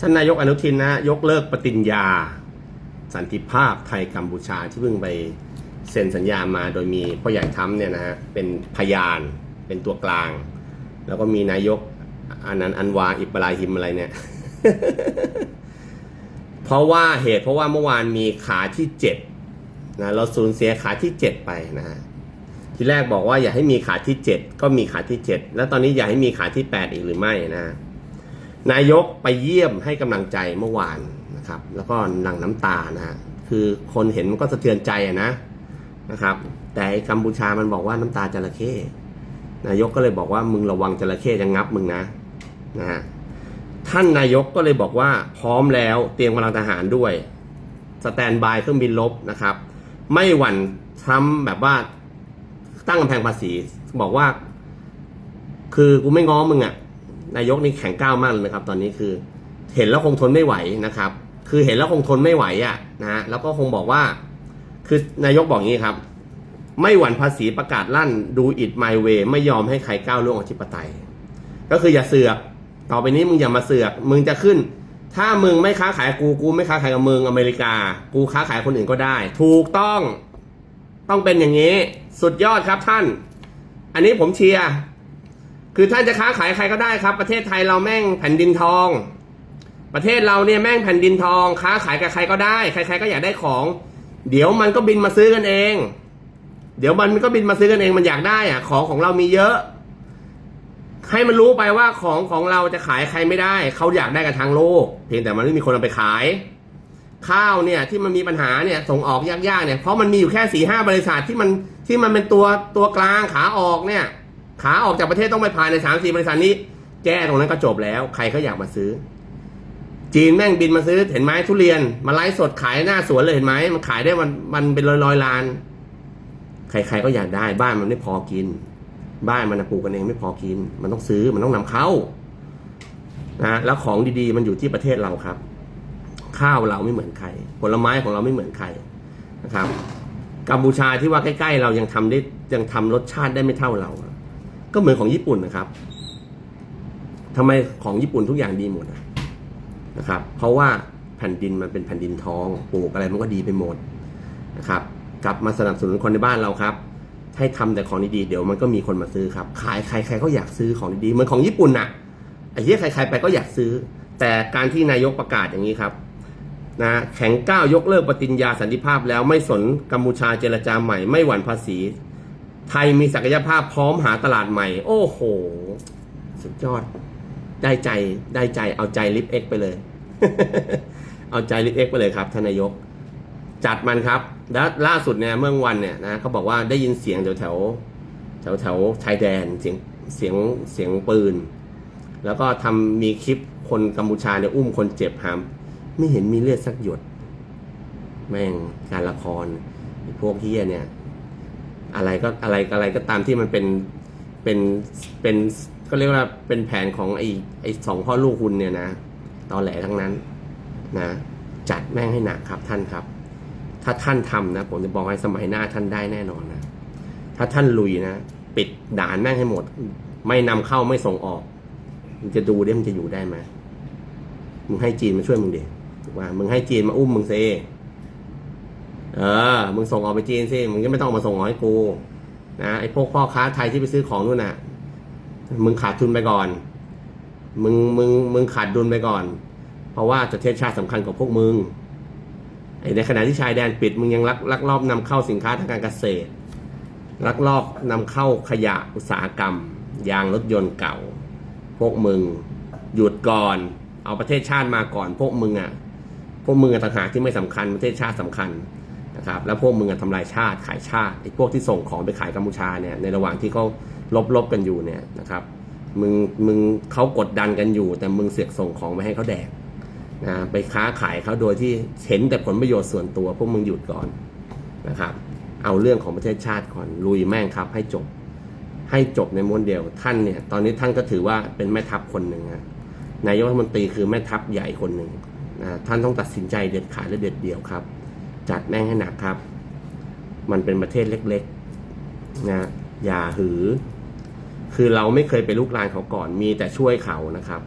ท่านนายกอนุทินนะยกเลิกปฏิญญา สันติภาพไทยกัมพูชาที่เพิ่งไปเซ็นสัญญามาโดยมีพ่อใหญ่ทั้มเนี่ยนะฮะเป็นพยานเป็นตัวกลาง แล้วก็มีนายกอันนั้นอันวาอิบราฮิมอะไรเนี่ย เพราะว่าเหตุเพราะว่าเมื่อวานมีขาที่เจ็ดนะเราสูญเสียขาที่เจ็ดไปนะฮะทีแรกบอกว่าอย่าให้มีขาที่เจ็ดก็มีขาที่เจ็ดแล้วตอนนี้อยากให้มีขาที่แปดอีกหรือไม่นะ นายกไปเยี่ยมให้กำลังใจเมื่อวานนะครับ แล้วก็หลั่งน้ำตานะฮะคือคนเห็นมันก็สะเทือนใจนะนะครับ แต่กัมพูชามันบอกว่าน้ำตาจระเข้นายกก็เลยบอกว่ามึงระวังจระเข้จะงับมึงนะนะฮะท่านนายกก็เลยบอกว่าพร้อมแล้วเตรียมกำลังทหารด้วย สแตนบายเครื่องบินลบนะครับ ไม่หวั่นทรัมแบบว่าตั้งกำแพงภาษีบอกว่า คือกูไม่ง้อมึงอะ่ะ นายกนี่แข็งก้าวมากเลยนะครับ ตอนนี้คือ เห็นแล้วคงทนไม่ไหวนะครับ คือเห็นแล้วคงทนไม่ไหวอะ่ะนะฮะแล้วก็คงบอกว่า คือนายกบอกงี้ครับ ไม่หวั่นภาษีประกาศลั่นดูอิดไมเวไม่ยอมให้ใครก้าวล่วงอธิปไตย ก็คืออย่าเสือกต่อไปนี้มึงอย่ามาเสือก มึงจะขึ้น ถ้ามึงไม่ค้าขายกูกูไม่ค้าขายกับมึงอเมริกา กูค้าขายคนอื่นก็ได้ ถูกต้อง ต้องเป็นอย่างนี้ สุดยอดครับท่าน อันนี้ผมเชียร์ คือท่านจะค้าขายใครก็ได้ครับ ประเทศไทยเราแม่งแผ่นดินทอง ประเทศเราเนี่ยแม่งแผ่นดินทอง ค้าขายกับใครก็ได้ ใครๆก็อยากได้ของ เดี๋ยวมันก็บินมาซื้อกันเอง เดี๋ยวมันก็บินมาซื้อกันเองมันอยากได้อะของของเรามีเยอะ ให้มันรู้ไปว่าของของเราจะขายใครไม่ได้ เขาอยากได้กันทางโลก เพียงแต่มันไม่มีคนเอาไปขาย ข้าวเนี่ยที่มันมีปัญหาเนี่ยส่งออกยากๆเนี่ยเพราะมันมีอยู่แค่สี่ห้าบริษัทที่มันที่มันเป็นตัวตัวกลางขาออกเนี่ย ขาออกจากประเทศต้องไปผ่านในสามสี่บริษัทนี้ แก้ตรงนั้นก็จบแล้ว ใครก็อยากมาซื้อ จีนแม่งบินมาซื้อเห็นไหมทุเรียน มาไลฟ์สดขายหน้าสวนเลยเห็นไหมมันขายได้มันมันเป็นร้อยร้อยล้าน ใครๆก็อยากได้บ้านมันไม่พอกิน บ้านมันปลูกกันเองไม่พอกิน มันต้องซื้อมันต้องนำเข้านะแล้วของดีๆ มันอยู่ที่ประเทศเราครับ ข้าวเราไม่เหมือนใครผลไม้ของเราไม่เหมือนใครนะครับกัมพูชาที่ว่าใกล้ๆ เรายังทำได้ยังทำรสชาติได้ไม่เท่าเรา ก็เหมือนของญี่ปุ่นนะครับทำไมของญี่ปุ่นทุกอย่างดีหมดอะนะครับ เพราะว่าแผ่นดินมันเป็นแผ่นดินทองปลูกอะไรมันก็ดีไปหมดนะครับ กลับมาสนับสนุนคนในบ้านเราครับ ให้ทำแต่ของดีๆเดี๋ยวมันก็มีคนมาซื้อครับ ขายใครใครก็อยากซื้อของดีๆเหมือนของญี่ปุ่นน่ะไอ้เหี้ยใครๆไปก็อยากซื้อ แต่การที่นายกประกาศอย่างนี้ครับนะแข็งก้าวยกเลิกปฏิญญาสันติภาพแล้วไม่สนกัมพูชาเจรจาใหม่ไม่หวั่นภาษี ไทยมีศักยภาพพร้อมหาตลาดใหม่ โอ้โห สุดยอด ได้ใจได้ใจเอาใจลิฟเอ็กไปเลย เอาใจลิฟเอ็กไปเลยครับท่านนายก จัดมันครับ แล้วล่าสุดเนี่ยเมื่อวันเนี่ยนะเขาบอกว่าได้ยินเสียงแถวแถวแถวแถวชายแดนเสียงเสียงเสียงปืน แล้วก็ทำมีคลิปคนกัมพูชาเนี่ยอุ้มคนเจ็บหามไม่เห็นมีเลือดสักหยด แม่งการละครพวกเฮียเนี่ย อะไรก็อะไรอะไรก็ตามที่มันเป็นเป็นเป็นก็เรียกว่าเป็นแผนของไอ้ไอ้สองพ่อลูกคุณเนี่ยนะตอแหลทั้งนั้นนะจัดแม่งให้หนักครับท่านครับ ถ้าท่านทำนะ ผมจะบอกให้สมัยหน้าท่านได้แน่นอนนะถ้าท่านลุยนะปิดด่านแม่งให้หมด ไม่นำเข้าไม่ส่งออกมึงจะดูดิมึงจะอยู่ได้ไหมมึงให้จีนมาช่วยมึงดิถูกป่ะมึงให้จีนมาอุ้มมึงเซ เออ มึงส่งออกไปจีนสิ มึงก็ไม่ต้องมาส่งออกให้กู นะ ไอ้พวกพ่อค้าไทยที่ไปซื้อของนู่นน่ะ มึงขาดทุนไปก่อน มึง มึง มึงขาดดุลไปก่อน เพราะว่าประเทศชาติสำคัญกว่าพวกมึง ไอ้ในขณะที่ชายแดนปิด มึงยังลักลักลอบนำเข้าสินค้าทางการเกษตร ลักลอบนำเข้าขยะอุตสาหกรรม ยางรถยนต์เก่า พวกมึง หยุดก่อน เอาประเทศชาติมาก่อน พวกมึงอะ พวกมึงอะต่างหากที่ไม่สำคัญประเทศชาติสำคัญ นะครับแล้วพวกมึงอะทำลายชาติขายชาติไอ้พวกที่ส่งของไปขายกัมพูชาเนี่ยในระหว่างที่เขาลบลบกันอยู่เนี่ยนะครับมึงมึงเขากดดันกันอยู่ แต่มึงเสือกส่งของไปให้เขาแดกนะไปค้าขายเขาโดยที่เห็นแต่ผลประโยชน์ส่วนตัว พวกมึงหยุดก่อนนะครับ เอาเรื่องของประเทศชาติก่อนลุยแม่งครับ ให้จบ ให้จบในม้วนเดียวท่านเนี่ยตอนนี้ท่านก็ถือว่าเป็นแม่ทัพคนหนึ่งนะนายกรัฐมนตรีคือแม่ทัพใหญ่คนหนึ่งนะท่านต้องตัดสินใจเด็ดขาดและเด็ดเดี่ยวครับ จัดแม่งให้หนักครับ มันเป็นประเทศเล็กๆนะอย่าหือ คือเราไม่เคยไปลุกลานเขาก่อน มีแต่ช่วยเขานะครับ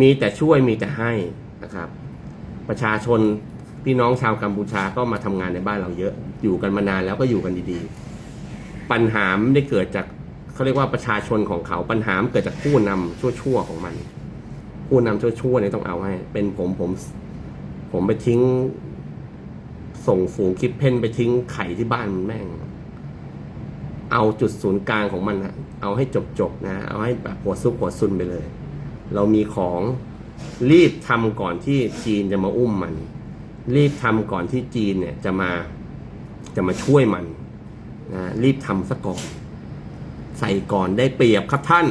มีแต่ช่วยมีแต่ให้นะครับ ประชาชนพี่น้องชาวกัมพูชาก็มาทำงานในบ้านเราเยอะ อยู่กันมานานแล้วก็อยู่กันดีๆ ปัญหาไม่ได้เกิดจากเขาเรียกว่าประชาชนของเขาปัญหาเกิดจากผู้นำชั่วๆของมัน ผู้นำชั่วๆเนี่ยต้องเอาให้ เป็นผมผม ผมไปทิ้ง ส่งฝูงคิดเพ่นไปทิ้งไข่ที่บ้านมันแม่ง เอาจุดศูนย์กลางของมันอะเอาให้จบๆนะ เอาให้แบบหัวซุกหัวซุนไปเลย เรามีของรีบทำก่อนที่จีนจะมาอุ้มมัน รีบทำก่อนที่จีนเนี่ยจะมาจะมาช่วยมันนะรีบทำซะก่อน ใส่ก่อนได้เปรียบครับท่าน